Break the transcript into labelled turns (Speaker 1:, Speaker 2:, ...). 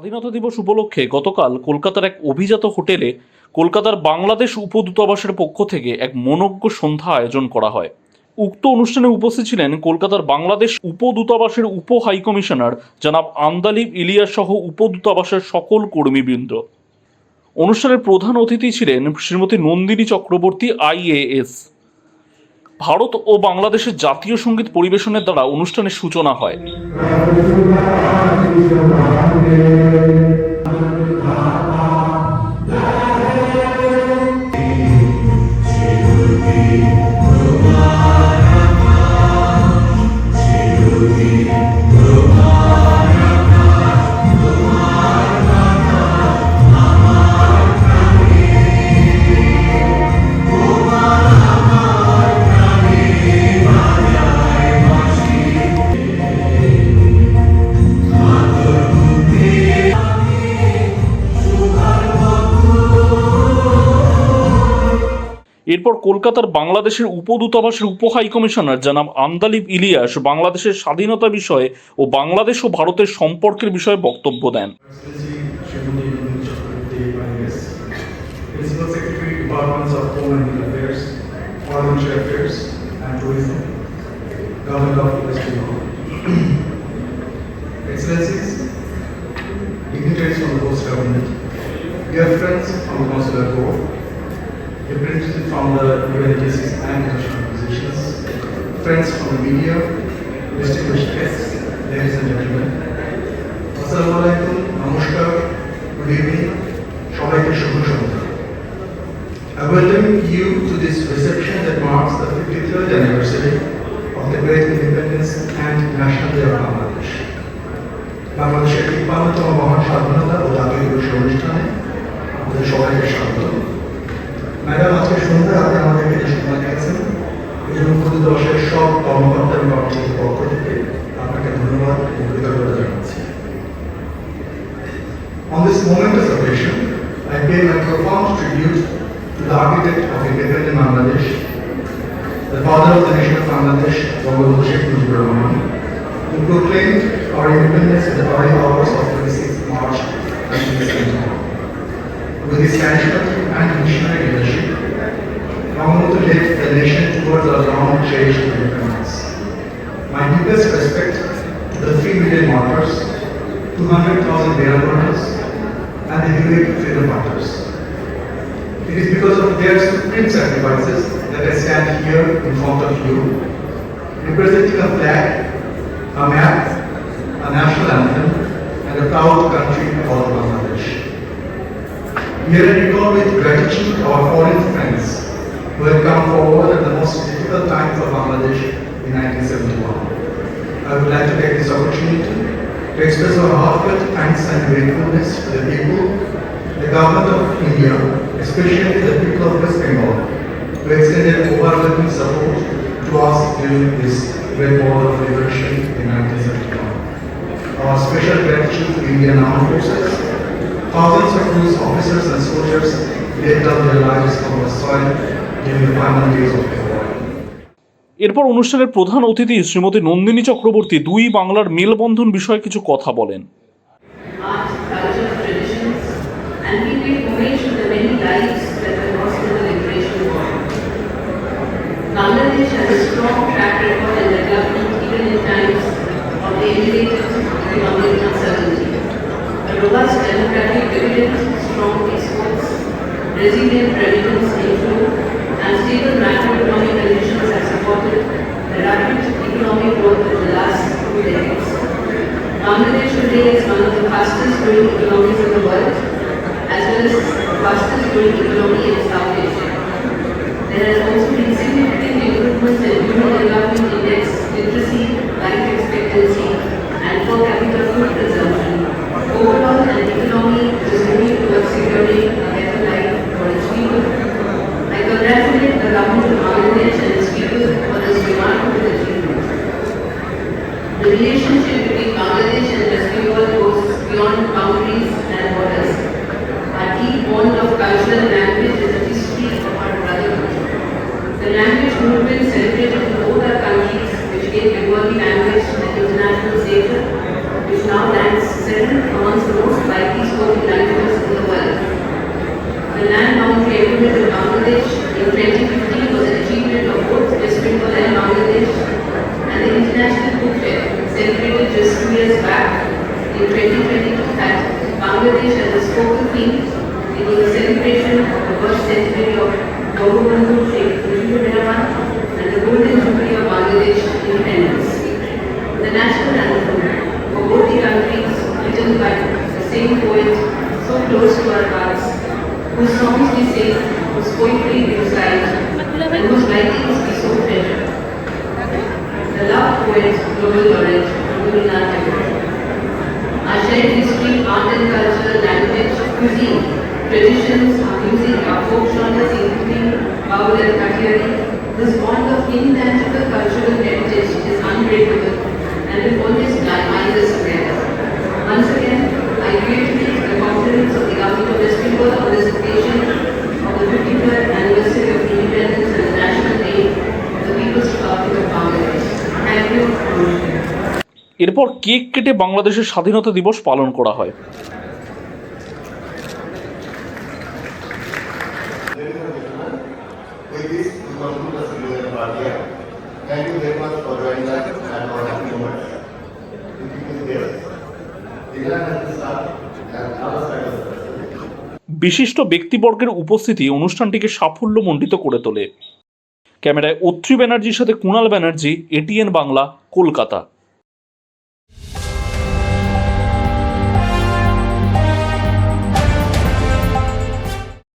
Speaker 1: স্বাধীনতা দিবস উপলক্ষে গতকাল কলকাতার এক অভিজাত হোটেলে কলকাতার বাংলাদেশ উপদূতাবাসের পক্ষ থেকে এক মনজ্ঞ সন্ধ্যা আয়োজন করা হয়। উক্ত অনুষ্ঠানে উপস্থিত ছিলেন কলকাতার বাংলাদেশ উপদূতাবাসের উপ হাইকমিশনার জনাব আন্দালিব ইলিয়াস সহ উপদূতাবাসের সকল কর্মীবৃন্দ। অনুষ্ঠানের প্রধান অতিথি ছিলেন শ্রীমতী নন্দিনী চক্রবর্তী আইএএস ভারত ও বাংলাদেশের জাতীয় সংগীত পরিবেশনের দ্বারা অনুষ্ঠানের সূচনা হয়। এরপর কলকাতার বাংলাদেশের উপদূতাবাসের উপহাই কমিশনার জানাব আন্দালিব ইলিয়াস বাংলাদেশের স্বাধীনতা বিষয়ে ও বাংলাদেশ ও ভারতের সম্পর্কের বিষয়ে বক্তব্য দেন
Speaker 2: Government of West Bengal. Friends from the media, distinguished guests, ladies and gentlemen, আসসালামু আলাইকুম নমস্কার গুড ইভিনিং সবাইকে শুভ সন্ধ্যা I welcome you to this reception that marks the 53rd anniversary of the great independence and national day of Bangladesh. বাংলাদেশের তিপ্পান্নতম মহান স্বাধীনতা ও জাতীয় দিবসের অনুষ্ঠানে আপনাদের সবাইকে স্বাগত ম্যাডাম আজকে সন্ধ্যায় আপনি আমাদেরকে সময় দিয়েছেন এই জন্য প্রতিদর্শের সব কর্মকর্তা এবং কর্মচারীর পক্ষ থেকে আপনাকে ধন্যবাদ ও কৃতজ্ঞতা জানাচ্ছি On this momentous occasion, I pay my profound tribute to the architect of independent Bangladesh, the father of the nation of Bangladesh, Bangladesh Sheikh Mujibur Rahman, who proclaimed our independence in the early hours of 26 March 1971. With his charismatic and visionary leadership, Bangladesh led the nation cherished. My deepest respect to the 3 million martyrs, 200,000 Belarus, and the heroic freedom fighters. It is because of their supreme sacrifices that I stand here in front of you, representing a flag, a map, a national anthem, and a proud country called Bangladesh. Here I recall with gratitude our foreign friends who have come forward at the most difficult time for Bangladesh in 1971. I would like to take this opportunity to express our heartfelt thanks and gratefulness to the people, the government of India, especially the people of West Bengal, who extended overwhelming support to us during this great war of liberation in 1971. Our special gratitude to Indian Armed Forces, thousands of whose officers and soldiers laid down their lives on the soil during the final days of war.
Speaker 1: এরপর অনুষ্ঠানের প্রধান অতিথি শ্রীমতী নন্দিনী চক্রবর্তী দুই বাংলার মেলবন্ধন বিষয়ে কিছু কথা বলেন.
Speaker 3: Bangladesh has a strong track record in development even in times of elevated economic uncertainty. A robust democratic dividend, strong exports, resilient revenues inflow, and stable macroeconomic conditions have supported the rapid economic growth in the last two decades. Bangladesh today is one of the fastest growing economies in the world, as well as the fastest growing economy in South Asia. There has also been significant improvements in human development index, literacy, movement celebrated both our countries, which gave Bengali language the international stature, which now ranks seventh amongst the most widely spoken languages in the world. The land boundary agreement with Bangladesh in 2015 was an achievement of both West Bengal and Bangladesh, and the International Book Fair, celebrated just two years back in 2022, had Bangladesh as its focal theme. It was a celebration of the birth centenary of Bangabandhu Sheikh same poet so close to our hearts, whose songs we sing, whose poetry we recite, and whose writings we so treasure. The love poet, Global Laureate, Rabindranath Tagore. Our shared history, art and culture, language, cuisine, traditions, our music, our folk genres, including Baul and Katyari, this bond of intangible cultural heritage is unbreakable and will always bind us together. Once again,
Speaker 1: এরপর cake কেটে বাংলাদেশের স্বাধীনতা দিবস পালন করা হয়। বিশিষ্ট ব্যক্তিবর্গের উপস্থিতি অনুষ্ঠানটিকে সাফল্যমণ্ডিত করে তোলে। ক্যামেরায় অত্রি ব্যানার্জির সাথে কুণাল ব্যানার্জি এটিএন বাংলা, কলকাতা।